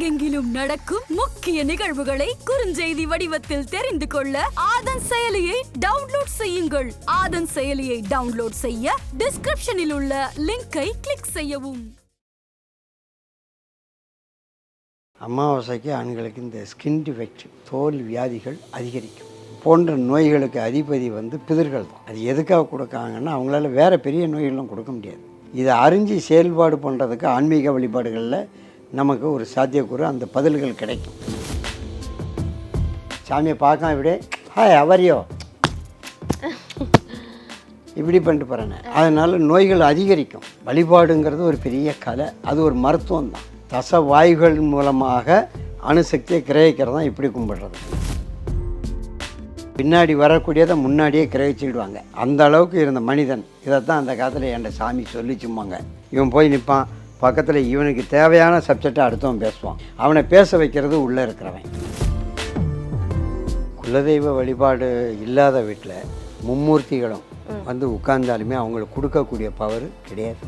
உலகெங்கிலும் நடக்கும் முக்கிய நிகழ்வுகளை குறுஞ்செய்தி வடிவத்தில் தெரிந்து கொள்ள ஆதன் செயலியை டவுன்லோட் செய்யுங்கள். ஆதன் செயலியை டவுன்லோட் செய்ய டிஸ்கிரிப்ஷனில் உள்ள லிங்கை கிளிக் செய்யவும். அமாவாசைக்கு ஆண்களுக்கு இந்த ஸ்கின் டிஃபெக்ட் தோல் வியாதிகள் அதிகரிக்கும். போன்ற நோய்களுக்கு அதிபதி வந்து பிதர்கள் தான். அது எதுக்காக கொடுக்காங்கன்னா அவங்களால வேறு பெரிய நோய்களும் கொடுக்க முடியாது. இதை அறிஞ்சு செயல்பாடு பண்ணுறதுக்கு ஆன்மீக வழிபாடுகளில் நமக்கு ஒரு சாத்தியக்கூறு அந்த பதில்கள் கிடைக்கும். சாமியை பார்க்க இப்படியே ஹாய் அவரியோ இப்படி பண்ணிட்டு போகிறேன் அதனால் நோய்கள் அதிகரிக்கும். வழிபாடுங்கிறது ஒரு பெரிய கலை. அது ஒரு மருத்துவம் தான். தச வாயுகள் மூலமாக அணுசக்தியை கிரகிக்கிறது தான் இப்படி கும்பிடுறது. பின்னாடி வரக்கூடியதை முன்னாடியே கிரகிச்சுடுவாங்க அந்த அளவுக்கு இருந்த மனிதன். இதைத்தான் அந்த காலத்தில் என்கிட்ட சாமி சொல்லிச்சும்பாங்க. இவன் போய் நிற்பான் பக்கத்தில் இவனுக்கு தேவையான சப்ஜெக்டை அடுத்தவன் பேசுவான். அவனை பேச வைக்கிறது உள்ளே இருக்கிறவன். குலதெய்வ வழிபாடு இல்லாத வீட்டில் மும்மூர்த்திகளும் வந்து உட்கார்ந்தாலுமே அவங்களுக்கு கொடுக்கக்கூடிய பவர் கிடையாது.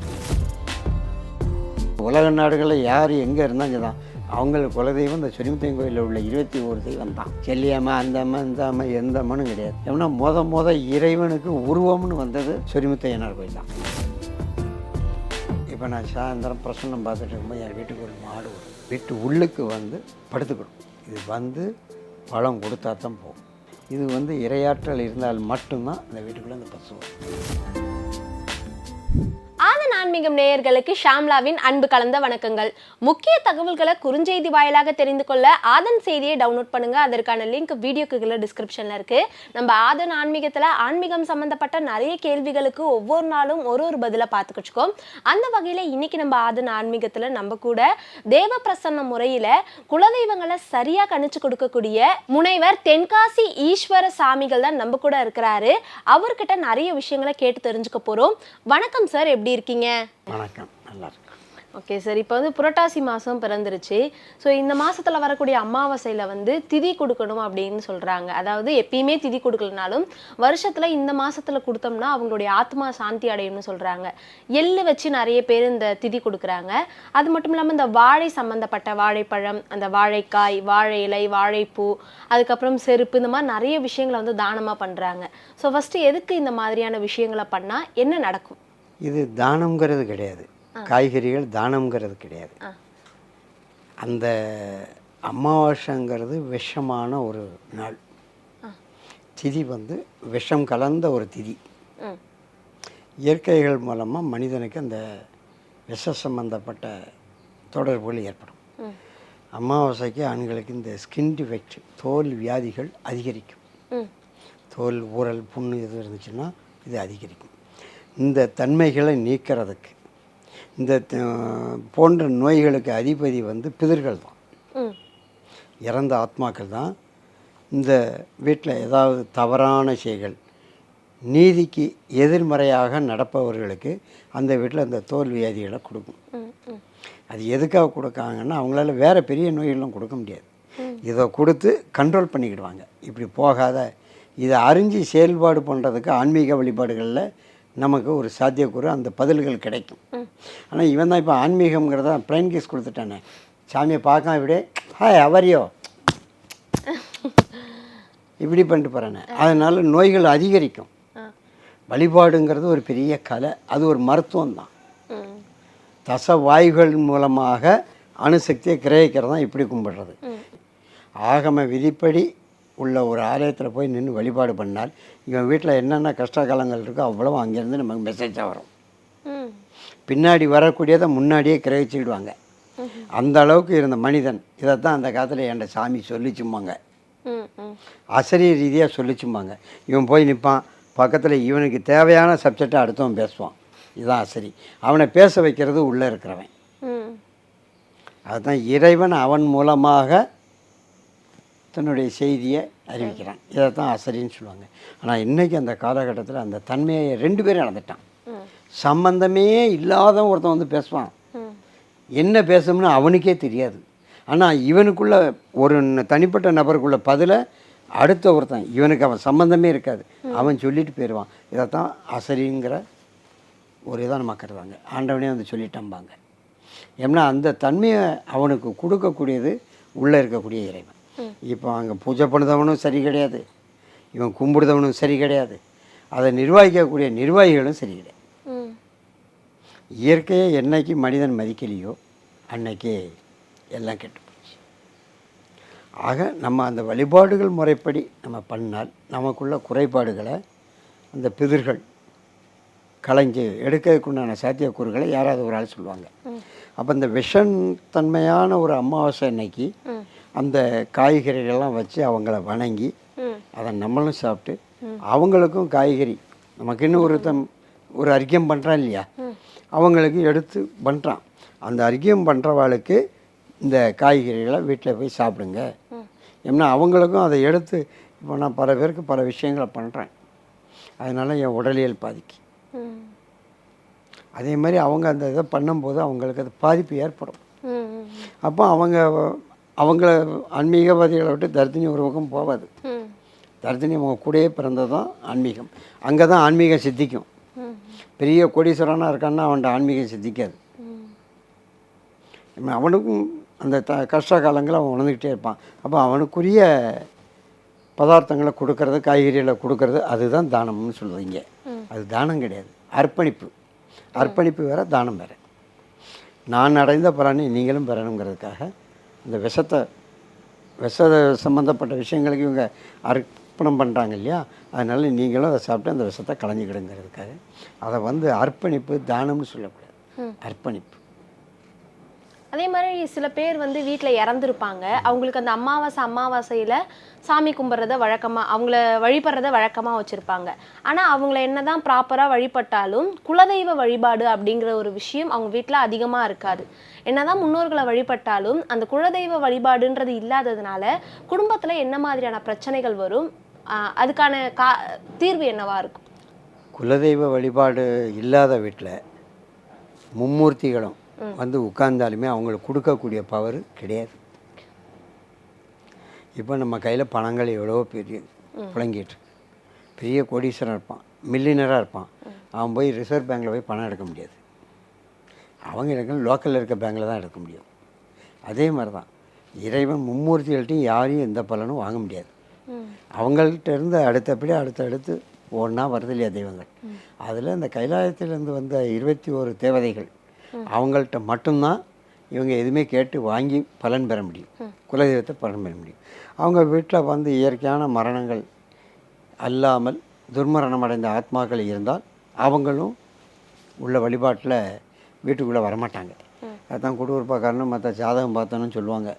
உலக நாடுகளில் யார் எங்கே இருந்தாங்க தான் அவங்களுக்கு குலதெய்வம் இந்த சொரிமுத்தையன் கோயிலில் உள்ள இருபத்தி ஒரு தெய்வம் தான். செல்லியம்மா அந்த அம்மா இந்த அம்மா எந்த அம்மனும் கிடையாது. ஏன்னா முத முத இறைவனுக்கு உருவம்னு வந்தது சொரிமுத்தையனார் கோயில் தான். இப்போ நான் சாயந்தரம் பிரசன்னம் பார்த்துட்டு இருக்கும்போது என் வீட்டுக்கு ஒரு மாடு வரும். வீட்டு உள்ளுக்கு வந்து படுத்துக்கணும் இது வந்து பழம் கொடுத்தா தான் போகும். இது வந்து இரையாற்றல் இருந்தால் மட்டும்தான் அந்த வீட்டுக்குள்ளே அந்த பசு வரும். ஆன்மீகம் நேயர்களுக்கு ஷாம்லாவின் அன்பு கலந்த வணக்கங்கள். முக்கிய தகவல்களை குறுஞ்செய்தி வாயிலாக தெரிந்து கொள்ள ஆதன் செய்தியை டவுன்லோட் பண்ணுங்க. அதற்கான லிங்க் வீடியோக்கு கீழே டிஸ்கிரிப்ஷன்ல இருக்கு. நம்ம ஆதன் ஆன்மீகத்துல ஆன்மீகம் சம்பந்தப்பட்ட நிறைய கேள்விகளுக்கு ஒவ்வொரு நாளும் ஒரு ஒரு பதில பார்த்துக்கிச்சுக்கோம் அந்த வகையில இன்னைக்கு நம்ம ஆதன் ஆன்மீகத்துல நம்ம கூட தேவ பிரசன்ன முறையில குலதெய்வங்களை சரியா கணிச்சு கொடுக்கக்கூடிய முனைவர் தென்காசி ஈஸ்வர சாமிகள் தான் நம்ம கூட இருக்கிறாரு. அவர்கிட்ட நிறைய விஷயங்களை கேட்டு தெரிஞ்சுக்க போறோம். வணக்கம் சார் எப்படி இருக்கீங்க? வணக்கம் நல்லா இருக்கு ஓகே சார் இப்போ வந்து புரட்டாசி மாதம் பிறந்துருச்சு. ஸோ இந்த மாசத்துல வரக்கூடிய அமாவாசையில் வந்து திதி கொடுக்கணும் அப்படின்னு சொல்கிறாங்க அதாவது எப்பயுமே திதி கொடுக்கலனாலும் வருஷத்தில் இந்த மாசத்துல கொடுத்தோம்னா அவங்களுடைய ஆத்மா சாந்தி அடையும்னு சொல்கிறாங்க எள்ளு வச்சு நிறைய பேர் இந்த திதி கொடுக்குறாங்க. அது மட்டும் இல்லாமல் இந்த வாழை சம்மந்தப்பட்ட வாழைப்பழம் அந்த வாழைக்காய் வாழை இலை வாழைப்பூ அதுக்கப்புறம் செருப்பு இந்த மாதிரி நிறைய விஷயங்களை வந்து தானமாக பண்ணுறாங்க ஸோ ஃபஸ்ட்டு எதுக்கு இந்த மாதிரியான விஷயங்களை பண்ணால் என்ன நடக்கும்? இது தானம்ங்கிறது கிடையாது. காய்கறிகள் தானம்ங்கிறது கிடையாது. அந்த அமாவாசைங்கிறது விஷமான ஒரு நாள். திதி வந்து விஷம் கலந்த ஒரு திதி. இயற்கைகள் மூலமாக மனிதனுக்கு அந்த விஷ சம்பந்தப்பட்ட தொடர்புகள் ஏற்படும். அமாவாசைக்கு ஆண்களுக்கு இந்த ஸ்கின் டிஃபெக்ட் தோல் வியாதிகள் அதிகரிக்கும். தோல் ஊறல் புண்ணு எது இருந்துச்சுன்னா இது அதிகரிக்கும். இந்த தன்மைகளை நீக்கிறதுக்கு. இந்த போன்ற நோய்களுக்கு அதிபதி வந்து பிதர்கள் தான். இறந்த ஆத்மாக்கள் தான். இந்த வீட்டில் ஏதாவது தவறான செயல்கள் நீதிக்கு எதிர்மறையாக நடப்பவர்களுக்கு அந்த வீட்டில் அந்த தோல் வியாதிகளை கொடுக்கும். அது எதுக்காக கொடுக்காங்கன்னா அவங்களால வேறு பெரிய நோய்களும் கொடுக்க முடியாது. இதை கொடுத்து கண்ட்ரோல் பண்ணிக்கிடுவாங்க. இப்படி போகாத இதை அறிஞ்சு செயல்பாடு பண்ணுறதுக்கு ஆன்மீக வழிபாடுகளில் நமக்கு ஒரு சாத்தியக்கூறு அந்த பதில்கள் கிடைக்கும். ஆனால் இவன் தான் இப்போ ஆன்மீகம்ங்கிறத பிளைன் கேஸ் கொடுத்துட்டானே. சாமியை பார்க்காம இப்படியே ஹாய் அவரியோ? இப்படி பண்ணிட்டு போகிறேனே அதனால் நோய்கள் அதிகரிக்கும். வழிபாடுங்கிறது ஒரு பெரிய கலை. அது ஒரு மருத்துவம் தான் தச வாயுகள் மூலமாக அணுசக்தியை கிரகிக்கிறது தான் இப்படி கும்பிடுறது. ஆகம விதிப்படி உள்ள ஒரு ஆலயத்தில் போய் நின்று வழிபாடு பண்ணால் இவன் வீட்டில் என்னென்ன கஷ்ட காலங்கள் இருக்கோ அவ்வளவு அங்கேருந்து நமக்கு மெசேஜாக வரும். பின்னாடி வரக்கூடியதை முன்னாடியே கிரகிச்சிடுவாங்க அந்த அளவுக்கு இருந்த மனிதன். இதைத்தான் அந்த காலத்தில் என்கிட்ட சாமி சொல்லிச்சும்பாங்க. அசரிய ரீதியாக சொல்லிச்சும்பாங்க. இவன் போய் நிற்பான் பக்கத்தில் இவனுக்கு தேவையான சப்ஜெக்டை அடுத்தவன் பேசுவான். இதுதான் அசரி அவனை பேச வைக்கிறது உள்ளே இருக்கிறவன். அதுதான் இறைவன் அவன் மூலமாக தன்னுடைய செய்தியை அறிவிக்கிறான். இதைத்தான் அசரின்னு சொல்லுவாங்க. ஆனால் இன்றைக்கி அந்த காலகட்டத்தில் அந்த தன்மையை ரெண்டு பேரும் இழந்துட்டான். ம். சம்பந்தமே இல்லாத ஒருத்தன் வந்து பேசுவான். என்ன பேசணும்னு அவனுக்கே தெரியாது. ஆனால் இவனுக்குள்ள ஒரு தனிப்பட்ட நபருக்குள்ள பதிலை அடுத்த ஒருத்தன். இவனுக்கு அவன் சம்பந்தமே இருக்காது. அவன் சொல்லிட்டு போயிடுவான் இதைத்தான் அசரிங்கிற ஒரு இதாக நம்ம கருதாங்க ஆண்டவனே வந்து சொல்லிட்டம்பாங்க. ஏன்னா அந்த தன்மையை அவனுக்கு கொடுக்கக்கூடியது உள்ளே இருக்கக்கூடிய இறைவன். இப்போ அங்கே பூஜை பண்ணுறவனும் சரி கிடையாது. இவன் கும்பிடுறவனும் சரி கிடையாது. அதை நிர்வகிக்கக்கூடிய நிர்வாகிகளும் சரி கிடையாது. இயற்கையை என்னைக்கு மனிதன் மதிக்கலையோ அன்னைக்கே எல்லாம் கெட்டு போச்சு. ஆக நம்ம அந்த வழிபாடுகள் முறைப்படி நம்ம பண்ணால் நமக்குள்ள குறைபாடுகளை அந்த பிதிர்கள் களைஞ்சு எடுக்கிறதுக்குண்டான சாத்தியக்கூறுகளை யாராவது ஒரு ஆள் சொல்லுவாங்க. அப்போ இந்த விஷன் தன்மையான ஒரு அமாவாசை அன்னைக்கு அந்த காய்கறிகள்லாம் வச்சு அவங்கள வணங்கி அதை நம்மளும் சாப்பிட்டு அவங்களுக்கும் காய்கறி. நமக்கு இன்னும் ஒரு தம் ஒரு அர்க்கியம் பண்ணுறான் இல்லையா? அவங்களுக்கு எடுத்து பண்ணுறான் அந்த அர்க்கியம் பண்ணுறவாளுக்கு இந்த காய்கறிகளை வீட்டில் போய் சாப்பிடுங்க. ஏன்னா அவங்களுக்கும் அதை எடுத்து இப்போ நான் பல பேருக்கு பல விஷயங்களை பண்ணுறேன் அதனால் என் உடலியல் பாதிக்கு. அதே மாதிரி அவங்க அந்த இதை பண்ணும்போது அவங்களுக்கு அது பாதிப்பு ஏற்படும். அப்போ அவங்க அவங்கள ஆன்மீகவாதிகளை விட்டு தர்தினி ஒரு பக்கம் போகாது தர்தினி அவங்க கூடயே பிறந்தது தான் ஆன்மீகம். அங்கே தான் ஆன்மீகம் சித்திக்கும். பெரிய கோடீஸ்வரனாக இருக்கான்னா அவன்கிட்ட ஆன்மீகம் சித்திக்காது. அவனுக்கும் அந்த த கஷ்ட காலங்களை அவன் உணர்ந்துக்கிட்டே இருப்பான். அப்போ அவனுக்குரிய பதார்த்தங்களை கொடுக்கறது காய்கறிகளை கொடுக்கறது அதுதான் தானம்னு சொல்லுவீங்க அது தானம் கிடையாது. அர்ப்பணிப்பு. அர்ப்பணிப்பு வேற தானம் வேற. நான் அடைந்த பலனை நீங்களும் பெறணுங்கிறதுக்காக இந்த விஷத்தை விஷ சம்மந்தப்பட்ட விஷயங்களுக்கு இவங்க அர்ப்பணம் பண்ணுறாங்க இல்லையா? அதனால நீங்களும் அதை சாப்பிட்டு அந்த விஷத்தை களைஞ்சிக்கிடுங்கிறதுக்காக. அதை வந்து அர்ப்பணிப்பு தானம்னு சொல்லக்கூடாது. அர்ப்பணிப்பு. அதே மாதிரி சில பேர் வந்து வீட்டில் இறந்துருப்பாங்க. அவங்களுக்கு அந்த அமாவாசை அமாவாசையில் சாமி கும்பிட்றத வழக்கமாக அவங்கள வழிபடுறத வழக்கமாக வச்சுருப்பாங்க. ஆனால் அவங்கள என்ன தான் ப்ராப்பராக வழிபட்டாலும் குலதெய்வ வழிபாடு அப்படிங்கிற ஒரு விஷயம் அவங்க வீட்டில் அதிகமாக இருக்காது. என்னதான் முன்னோர்களை வழிபட்டாலும் அந்த குலதெய்வ வழிபாடுன்றது இல்லாததுனால குடும்பத்தில் என்ன மாதிரியான பிரச்சனைகள் வரும்? அதுக்கான கா தீர்வு என்னவா இருக்கும்? குலதெய்வ வழிபாடு இல்லாத வீட்டில் மும்மூர்த்திகளும் வந்து உட்கார்ந்தாலுமே அவங்களுக்கு கொடுக்கக்கூடிய பவர் கிடையாது. இப்போ நம்ம கையில் பணங்கள் எவ்வளவோ பெரிய புழங்கிட்டு பெரிய கோடீஸ்வரன் இருப்பான் மில்லினராக இருப்பான். அவன் போய் ரிசர்வ் பேங்க்கில் போய் பணம் எடுக்க முடியாது. அவங்க எடுக்க லோக்கலில் இருக்க பேங்க்கில் தான் எடுக்க முடியும். அதே மாதிரி தான் இறைவன் மும்மூர்த்திகள்ட்டையும் யாரையும் எந்த பலனும் வாங்க முடியாது. அவங்கள்ட்ட இருந்து அடுத்தபடி அடுத்தடுத்து ஒன்றா வருது இல்லையா தெய்வங்கள்? அதில் இந்த கைலாயத்திலேருந்து வந்த இருபத்தி ஓரு தேவதைகள் அவங்கள்ட்ட மட்டும்தான் இவங்க எதுவுமே கேட்டு வாங்கி பலன் பெற முடியும். குலதெய்வத்தை பலன் பெற முடியும். அவங்க வீட்டில் வந்து இயற்கையான மரணங்கள் அல்லாமல் துர்மரணம் அடைந்த ஆத்மாக்கள் இருந்தால் அவங்களும் உள்ள வழிபாட்டில் வீட்டுக்குள்ளே வரமாட்டாங்க. அதான் குடுகுறுப்பாக்காரனும் மற்ற ஜாதகம் பார்த்தோன்னு சொல்லுவாங்க.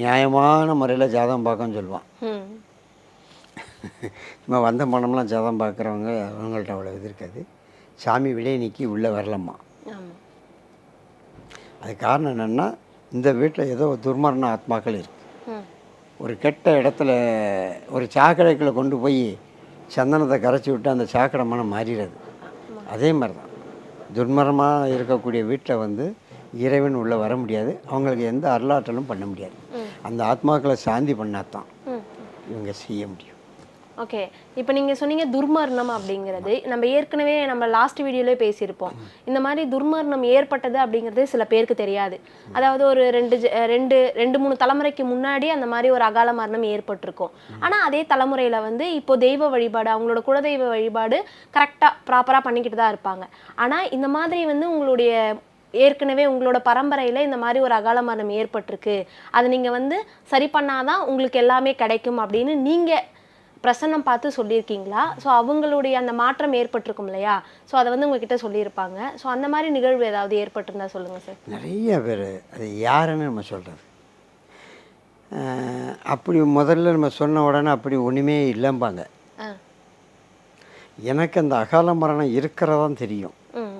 நியாயமான முறையில் ஜாதகம் பார்க்கன்னு சொல்லுவான். சும்மா வந்த பணம்லாம் ஜாதகம் பார்க்குறவங்க அவங்கள்ட்ட அவ்வளோ இது இருக்காது. சாமி விலை நீக்கி உள்ளே வரலம்மா. ஆமாம் அது காரணம் என்னென்னா இந்த வீட்டில் ஏதோ துர்மரண ஆத்மாக்கள் இருக்குது ஒரு கெட்ட இடத்துல ஒரு சாக்கடைக்குள்ளே கொண்டு போய் சந்தனத்தை கரைச்சி விட்டு அந்த சாக்கடை மனம் மாறிடுது. அதே மாதிரி தான் துர்மரமாக இருக்கக்கூடிய வீட்டில் வந்து இறைவன் உள்ளே வர முடியாது. அவங்களுக்கு எந்த அருளாற்றலும் பண்ண முடியாது. அந்த ஆத்மாக்களை சாந்தி பண்ணாதான் இவங்க செய்ய முடியும். ஓகே இப்போ நீங்கள் சொன்னீங்க துர்மரணம் அப்படிங்கிறது. நம்ம ஏற்கனவே நம்ம லாஸ்ட் வீடியோலே பேசியிருப்போம். இந்த மாதிரி துர்மரணம் ஏற்பட்டது அப்படிங்கிறது சில பேருக்கு தெரியாது. அதாவது ஒரு ரெண்டு ரெண்டு ரெண்டு மூணு தலைமுறைக்கு முன்னாடி அந்த மாதிரி ஒரு அகால மரணம் ஏற்பட்டிருக்கும். ஆனால் அதே தலைமுறையில் வந்து இப்போ தெய்வ வழிபாடு அவங்களோட குலதெய்வ வழிபாடு கரெக்டாக ப்ராப்பராக பண்ணிக்கிட்டு தான் இருப்பாங்க. ஆனால் இந்த மாதிரி வந்து உங்களுடைய ஏற்கனவே உங்களோட பரம்பரையில் இந்த மாதிரி ஒரு அகால மரணம் ஏற்பட்டிருக்கு. அதை நீங்கள் வந்து சரி பண்ணாதான் உங்களுக்கு எல்லாமே கிடைக்கும் அப்படின்னு நீங்கள் பிரசன்னம் பார்த்து சொல்லியிருக்கீங்களா? ஸோ அவங்களுடைய அந்த மாற்றம் ஏற்பட்டிருக்கும் இல்லையா? ஸோ அதை வந்து உங்ககிட்ட சொல்லியிருப்பாங்க. ஸோ அந்த மாதிரி நிகழ்வு ஏதாவது ஏற்பட்டிருந்தா சொல்லுங்கள் சார். நிறைய பேர் அது யாருன்னு நம்ம சொல்கிறது அப்படி முதல்ல நம்ம சொன்ன உடனே அப்படி ஒன்றுமே இல்லைம்பாங்க. எனக்கு அந்த அகால மரணம் இருக்கிறதான் தெரியும்.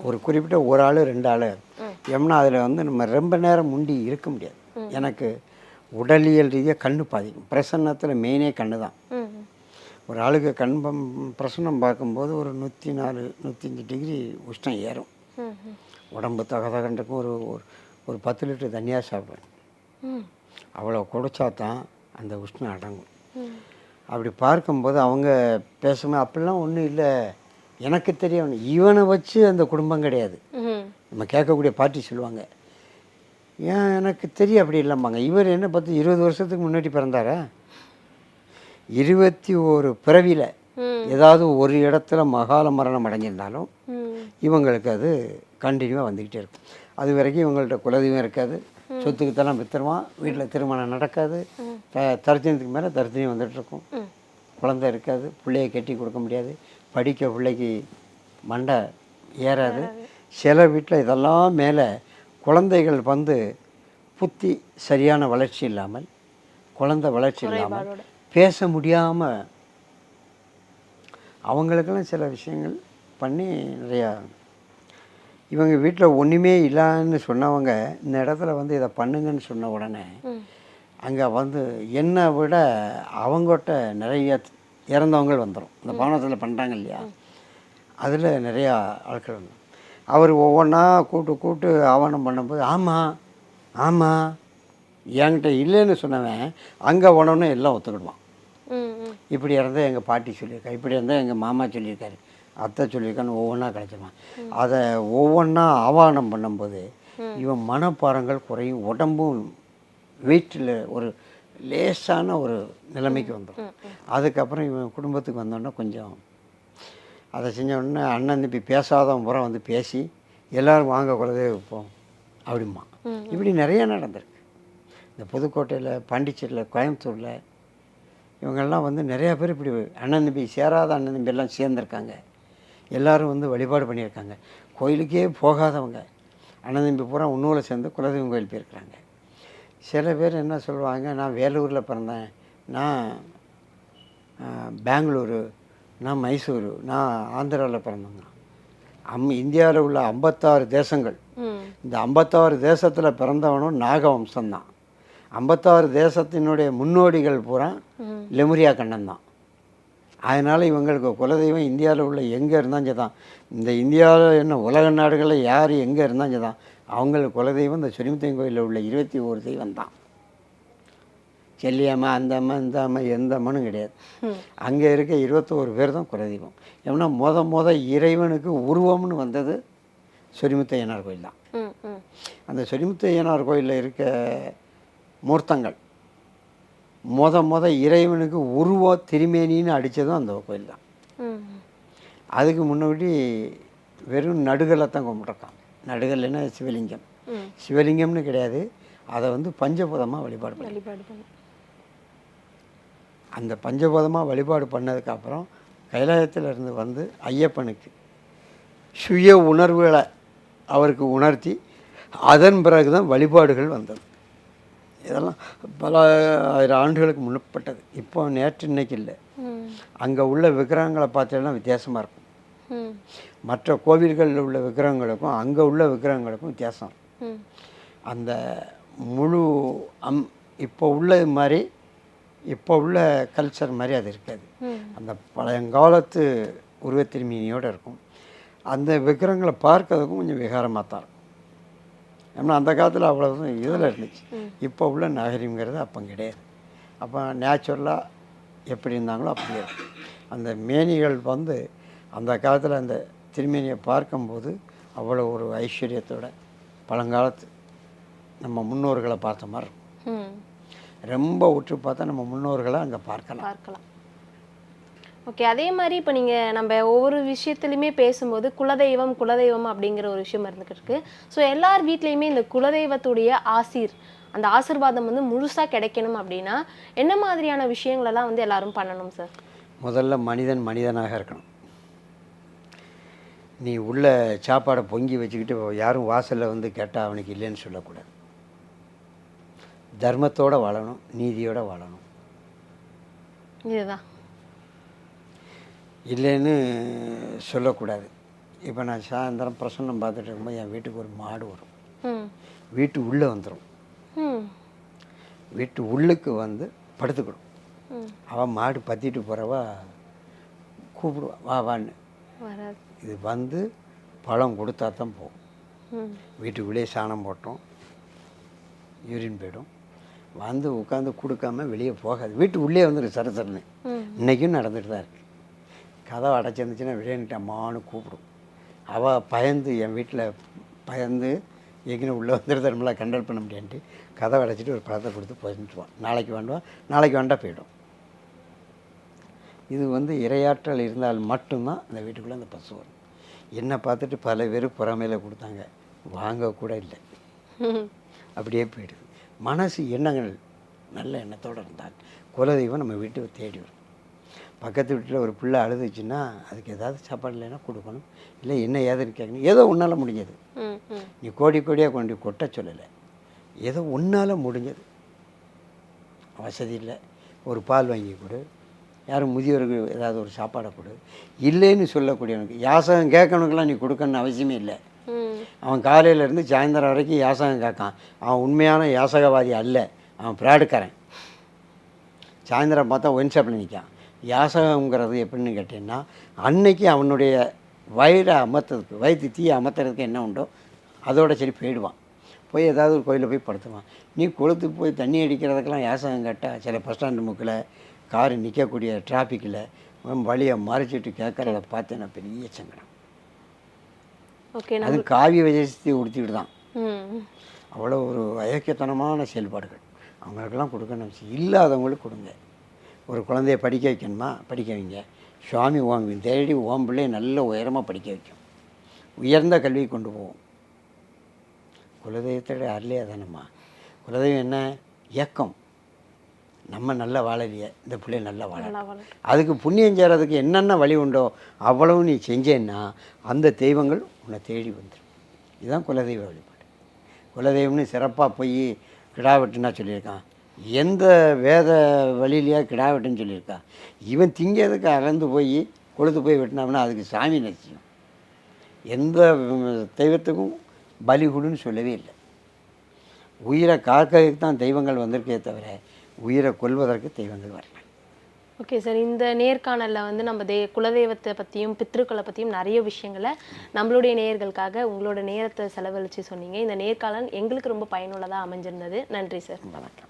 ஒரு குறிப்பிட்ட ஒரு ஆள் ரெண்டு ஆள். ஏம்னா அதில் வந்து நம்ம ரொம்ப நேரம் முண்டி இருக்க முடியாது. எனக்கு உடலியல் ரீதியாக கண்ணு பாதிக்கும். பிரசன்னத்தில் மெயினே கண்ணு தான் ஒரு ஆளுக்கு கண் பம் பிரசன்னம் பார்க்கும்போது ஒரு நூற்றி நாலு நூற்றஞ்சு டிகிரி உஷ்ணம் ஏறும். உடம்பு தகதகன்றக்கும் ஒரு ஒரு ஒரு பத்து லிட்டர் தண்ணியாக சாப்பிடுவேன். அவ்வளோ குடிச்சா தான் அந்த உஷ்ணம் அடங்கும். அப்படி பார்க்கும்போது அவங்க பேசும்போது அப்படிலாம் ஒன்றும் இல்லை. எனக்கு தெரியும். இவனை வச்சு அந்த குடும்பம் கிடையாது. நம்ம கேட்கக்கூடிய பார்ட்டி சொல்லுவாங்க. ஏன் எனக்கு தெரியும். அப்படி இல்லைம்பாங்க. இவர் என்ன பத்து இருபது வருஷத்துக்கு முன்னாடி பிறந்தாரா? இருபத்தி ஒரு பிறவியில். ஏதாவது ஒரு இடத்துல மகால மரணம் அடைஞ்சிருந்தாலும் இவங்களுக்கு அது கண்டினியூவாக வந்துக்கிட்டே இருக்கும். அது வரைக்கும் இவங்கள்ட்ட குலதெய்வம் இருக்காது. சொத்துக்குத்தெல்லாம் வித்துருவான். வீட்டில் திருமணம் நடக்காது. த தரிசனத்துக்கு மேலே தரிசனம் வந்துட்டு இருக்கும் ம். குழந்தை இருக்காது. பிள்ளைய கட்டி கொடுக்க முடியாது. படிக்க பிள்ளைக்கு மண்டை ஏறாது. சில வீட்டில் இதெல்லாம் மேலே குழந்தைகள் வந்து புத்தி சரியான வளர்ச்சி இல்லாமல் குழந்தை வளர்ச்சி இல்லாமல் பேச முடியாமல் அவங்களுக்கெல்லாம் சில விஷயங்கள் பண்ணி நிறையா இவங்க வீட்டில் ஒன்றுமே இல்லைன்னு சொன்னவங்க இந்த இடத்துல வந்து இதை பண்ணுங்கன்னு சொன்ன உடனே. அங்கே வந்து என்னை விட அவங்ககிட்ட நிறைய இறந்தவங்க வந்துடும் இந்த பானத்தில் பண்ணுறாங்க இல்லையா? அதில் நிறையா ஆட்கள் வந்து. அவர் ஒவ்வொன்றா கூட்டு கூட்டு ஆவணம் பண்ணும்போது ஆமாம் ஆமாம் என்கிட்ட இல்லைன்னு சொன்னவன் அங்கே உடனே எல்லாம் ஒத்துக்கிடுவான். இப்படி இருந்தால் எங்கள் பாட்டி சொல்லியிருக்கா இப்படி இருந்தால் எங்கள் மாமா சொல்லியிருக்காரு. அத்தை சொல்லியிருக்கான்னு ஒவ்வொன்றா கிடச்சிருவான் அதை ஒவ்வொன்றா ஆவானம் பண்ணும்போது இவன் மனப்பாரங்கள் குறையும் உடம்பும் வெயிட்டில் ஒரு லேசான ஒரு நிலைமைக்கு வந்துடும் அதுக்கப்புறம் இவன் குடும்பத்துக்கு வந்தோடனே கொஞ்சம் அதை செஞ்ச உடனே அண்ணன் தம்பி பேசாதவன் பூரா வந்து பேசி எல்லோரும் வாங்க குலதே வைப்போம் அப்படிமா இப்படி நிறைய நடந்திருக்கு. இந்த புதுக்கோட்டையில் பாண்டிச்சேரியில் கோயம்புத்தூரில் இவங்கெல்லாம் வந்து நிறையா பேர் இப்படி அண்ணன் தம்பி சேராத அண்ணன் தம்பி எல்லாம் சேர்ந்துருக்காங்க. எல்லாரும் வந்து வழிபாடு பண்ணியிருக்காங்க. கோயிலுக்கே போகாதவங்க. அண்ணன் தம்பி பூரா உன்னூரில் சேர்ந்து குலதெய்வம் கோயில் போயிருக்கிறாங்க. சில பேர் என்ன சொல்லுவாங்க நான் வேலூரில் பிறந்தேன் நான் பெங்களூரு நான் மைசூரு நான் ஆந்திராவில் பிறந்தேங்க. அம் இந்தியாவில் உள்ள ஐம்பத்தாறு தேசங்கள். இந்த ஐம்பத்தாறு தேசத்தில் பிறந்தவனும் நாக வம்சம்தான் ஐம்பத்தாறு தேசத்தினுடைய முன்னோடிகள் பூரா லெமுரியா கண்ணன் தான் அதனால் இவங்களுக்கு குலதெய்வம் இந்தியாவில் உள்ள எங்கே இருந்தாலும் தான் இந்த இந்தியாவில் என்ன உலக நாடுகளில் யார் எங்கே இருந்தாலும் தான் அவங்களுக்கு குலதெய்வம் இந்த சொரிமுத்தையன் கோயிலில் உள்ள இருபத்தி ஓரு தெய்வம் தான் செல்லியம்மா அந்த அம்மா இந்த அம்மா எந்த அம்மனும் கிடையாது அங்கே இருக்க இருபத்தோரு பேர் தான் குலதெய்வம். ஏன்னா முத முத இறைவனுக்கு உருவம்னு வந்தது சொரிமுத்தையனார் கோயில் தான் அந்த சொரிமுத்தையனார் கோயிலில் இருக்க மூர்த்தங்கள். முத முத இறைவனுக்கு உருவ திருமேனின்னு அடித்ததும் அந்த கோயில் தான். அதுக்கு முன்னாடி வெறும் நடுகளை தான் கும்பிட்ருக்கான் நடுகல்னா சிவலிங்கம். சிவலிங்கம்னு கிடையாது. அதை வந்து பஞ்சபூதமாக வழிபாடு பண்ணி. அந்த பஞ்சபூதமாக வழிபாடு பண்ணதுக்கப்புறம் கைலாயத்தில் இருந்து வந்து ஐயப்பனுக்கு சுய உணர்வுகளை அவருக்கு உணர்த்தி அதன் பிறகு தான் வழிபாடுகள் வந்தது. இதெல்லாம் பல ஆயிரம் ஆண்டுகளுக்கு முன்னப்பட்டது. இப்போ நேற்று இன்னைக்கு இல்லை. அங்கே உள்ள விக்கிரகங்களை பார்த்தீங்கன்னா வித்தியாசமாக இருக்கும். மற்ற கோவில்களில் உள்ள விக்கிரகங்களுக்கும் அங்கே உள்ள விக்கிரகங்களுக்கும் வித்தியாசம். அந்த முழு அம் இப்போ உள்ள மாதிரி இப்போ உள்ள கல்ச்சர் மாதிரி அது இருக்காது. அந்த பழையங்காலத்து உருவத்திருமீனியோடு இருக்கும். அந்த விக்கிரகங்களை பார்க்கறதுக்கும் கொஞ்சம் விகாரமாக தான் இருக்கும். ஏன்னா அந்த காலத்தில் அவ்வளோதான் இதில் இருந்துச்சு. இப்போ உள்ள நாகரிகங்கிறது அப்போ கிடையாது. அப்போ நேச்சுரலாக எப்படி இருந்தாங்களோ அப்படியே அந்த மேனிகள் வந்து அந்த காலத்தில் அந்த திருமேனியை பார்க்கும்போது அவ்வளோ ஒரு ஐஸ்வர்யத்தோட பழங்காலத்து நம்ம முன்னோர்களை பார்த்த மாதிரி இருக்கும். ரொம்ப உற்று பார்த்தா நம்ம முன்னோர்களை அங்கே பார்க்கலாம். பார்க்கலாம். ஓகே அதே மாதிரி இப்போ நீங்கள் நம்ம ஒவ்வொரு விஷயத்துலையுமே பேசும்போது குலதெய்வம் குலதெய்வம் அப்படிங்கிற ஒரு விஷயம் இருந்துகிட்டு இருக்கு ஸோ எல்லார் வீட்லேயுமே இந்த குலதெய்வத்துடைய ஆசீர் அந்த ஆசீர்வாதம் வந்து முழுசாக கிடைக்கணும் அப்படின்னா என்ன மாதிரியான விஷயங்களெல்லாம் வந்து எல்லாரும் பண்ணணும் சார் முதல்ல மனிதன் மனிதனாக இருக்கணும். நீ உள்ள சாப்பாடை பொங்கி வச்சுக்கிட்டு யாரும் வாசலில் வந்து கேட்டால் அவனுக்கு இல்லைன்னு சொல்லக்கூடாது. தர்மத்தோட வாழணும் நீதியோட வாழணும். இதுதான். இல்லைன்னு சொல்லக்கூடாது. இப்போ நான் சாயந்தரம் பிரசன்னம் பார்த்துட்டு இருக்கும்போது என் வீட்டுக்கு ஒரு மாடு வரும். வீட்டு உள்ளே வந்துடும் வீட்டு உள்ளுக்கு வந்து படுத்துக்கிடும். அவன் மாடு பற்றிட்டு போகிறவா கூப்பிடுவா வா வான்னு. இது வந்து பழம் கொடுத்தா தான் போகும். வீட்டுக்குள்ளேயே சாணம் போட்டோம். யூரின் போயிடும். வந்து உட்காந்து கொடுக்காம வெளியே போகாது. வீட்டு உள்ளே வந்துருக்கு சரசரன்னு. இன்றைக்கும் நடந்துட்டு தான் இருக்கு. கதவை அடைச்சிருந்துச்சுன்னா வெளியே நின்று அம்மானு கூப்பிடும். அவள் பயந்து என் வீட்டில் பயந்து எங்கே உள்ளே வந்துடுது நம்மளால் கண்ட்ரோல் பண்ண முடியான்ட்டு கதை அடைச்சிட்டு ஒரு பழத்தை கொடுத்து போயிட்டுருவான். நாளைக்கு வேண்டுவான் நாளைக்கு வேண்டா போயிடும். இது வந்து இரையாற்றல் இருந்தால் மட்டும்தான் அந்த வீட்டுக்குள்ளே அந்த பசு வரும். என்னை பார்த்துட்டு பல பேர் புறமையில் கொடுத்தாங்க. வாங்கக்கூட இல்லை. அப்படியே போயிடுது. மனசு எண்ணங்கள் நல்ல எண்ணத்தோடு இருந்தால் குலதெய்வம் நம்ம வீட்டுக்கு தேடி வரும். பக்கத்து வீட்டில் ஒரு பிள்ளை அழுதுச்சுன்னா அதுக்கு ஏதாவது சாப்பாடு இல்லைன்னா கொடுக்கணும். இல்லை என்ன ஏதுன்னு கேட்கணும் ஏதோ உன்னால் முடிஞ்சது. நீ கோடி கோடியாக கொண்டு கொட்ட சொல்லலை. ஏதோ உன்னால் முடிஞ்சது. வசதி இல்லை. ஒரு பால் வாங்கி கொடு. யாரும் முதியோருக்கு ஏதாவது ஒரு சாப்பாடை கொடு. இல்லைன்னு சொல்லக்கூடியவனுக்கு யாசகம் கேட்கணுக்கெல்லாம் நீ கொடுக்கணும்னு அவசியமே இல்லை. அவன் காலையிலேருந்து சாயந்தரம் வரைக்கும் யாசகம் கேட்கான். அவன் உண்மையான யாசகவாதி அல்ல. அவன் பிராடுக்காரன். சாயந்தரம் பார்த்தா ஒயின் ஷாப்பில் நிற்கான். யாசகங்கிறது எப்படின்னு கேட்டீங்கன்னா அன்னைக்கு அவனுடைய வயிறை அமர்த்ததுக்கு வயிற்று தீயை அமர்த்துறதுக்கு என்ன உண்டோ அதோட சரி போயிடுவான். போய் ஏதாவது ஒரு கோயிலில் போய் படுத்துவான். நீ கொளுத்து போய் தண்ணி அடிக்கிறதுக்கெல்லாம் யாசகம் கேட்டால் சில பஸ் ஸ்டாண்டு முக்கில் காரு நிற்கக்கூடிய டிராஃபிக்கில் வழியை மறைச்சிட்டு கேட்குறத பார்த்து எனக்கு பெரிய சங்கடம். ஓகே அது காவிய விஜயத்தை உடுத்திக்கிட்டு தான். அவ்வளோ ஒரு அயோக்கியத்தனமான செயல்பாடுகள். அவங்களுக்கெல்லாம் கொடுக்கணும். இல்லாதவங்களுக்கு கொடுங்க. ஒரு குழந்தைய படிக்க வைக்கணுமா? படிக்க வைங்க. சுவாமி ஓம் தேடி ஓம் பிள்ளைய நல்ல உயரமாக படிக்க வைக்கும். உயர்ந்த கல்வி கொண்டு போவோம். குலதெய்வத்தோட அருளையாக தானம்மா குலதெய்வம் என்ன? இயக்கம். நம்ம நல்லா வாழலையே. இந்த பிள்ளைய நல்லா வாழ. நல்லா வளரும் அதுக்கு புண்ணியம் சேரதுக்கு என்னென்ன வழி உண்டோ அவ்வளவு நீ செஞ்சேன்னா அந்த தெய்வங்கள் உன்னை தேடி வந்துடும் இதுதான் குலதெய்வ வழிபாடு. குலதெய்வம்னு சிறப்பாக போய் கிடா வெட்டுனா சொல்லியிருக்கான். எந்த வேத வழியிலையா கிடா வெட்டுன்னு சொல்லியிருக்கா. இவன் திங்கிறதுக்கு அகந்து போய் கொழுத்து போய் வெட்டினாம்னா அதுக்கு சாமி நிச்சயம் எந்த தெய்வத்துக்கும் பலி கொடுன்னு சொல்லவே இல்லை. உயிரை காக்கிறதுக்கு தான் தெய்வங்கள் வந்திருக்கே தவிர உயிரை கொல்வதற்கு தெய்வங்கள் வரல. ஓகே சார் இந்த நேர்காணலில் வந்து நம்ம தே குலதெய்வத்தை பற்றியும் பித்ருக்களை பற்றியும் நிறைய விஷயங்களை நம்மளுடைய நேயர்களுக்காக உங்களோட நேரத்தை செலவழித்து சொன்னீங்க. இந்த நேர்காணல் எங்களுக்கு ரொம்ப பயனுள்ளதாக அமைஞ்சிருந்தது. நன்றி சார். வணக்கம்.